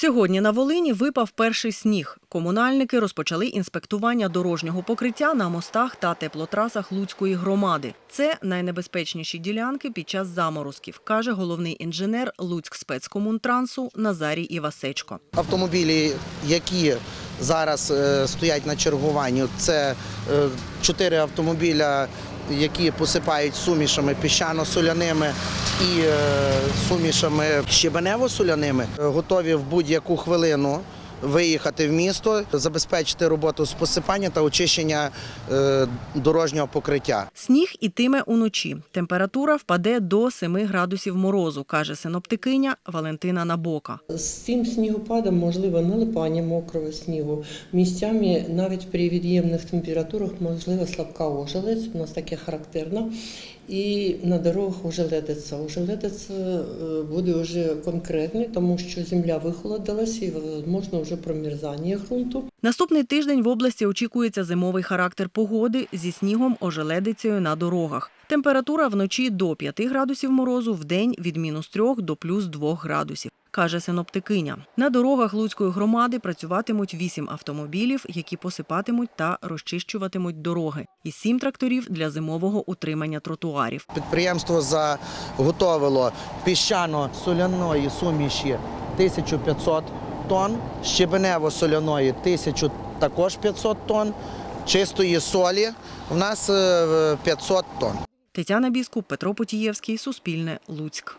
Сьогодні на Волині випав перший сніг. Комунальники розпочали інспектування дорожнього покриття на мостах та теплотрасах Луцької громади. Це найнебезпечніші ділянки під час заморозків, каже головний інженер Луцьк спецкомунтрансу Назарій Івасечко. Автомобілі, які зараз е, стоять на чергуванні, це е, чотири автомобіля, які посипають сумішами піщано-соляними і е, сумішами щебенево-соляними, е, готові в будь-яку хвилину. Виїхати в місто, забезпечити роботу з посипання та очищення е, дорожнього покриття. Сніг ітиме уночі. Температура впаде до 7 градусів морозу, каже синоптикиня Валентина Набока. З цим снігопадом можливо налипання мокрого снігу. Місцями навіть при від'ємних температурах можлива слабка ожеледь, у нас таке характерно. І на дорогах ожеледиться. Ожеледиться е, буде вже конкретний, тому що земля вихолодилася і можна вже промерзання ґрунту. Наступний тиждень в області очікується зимовий характер погоди зі снігом ожеледицею на дорогах. Температура вночі до 5 градусів морозу, вдень від мінус 3 до плюс 2 градусів, каже синоптикиня. На дорогах Луцької громади працюватимуть 8 автомобілів, які посипатимуть та розчищуватимуть дороги, і 7 тракторів для зимового утримання тротуарів. Підприємство заготовило піщано-соляної суміші 1500 тонн, щебенево-соляної 1000 також 500 тонн, чистої солі у нас е, 500 тонн. Тетяна Біскуп, Петро Потієвський, Суспільне, Луцьк.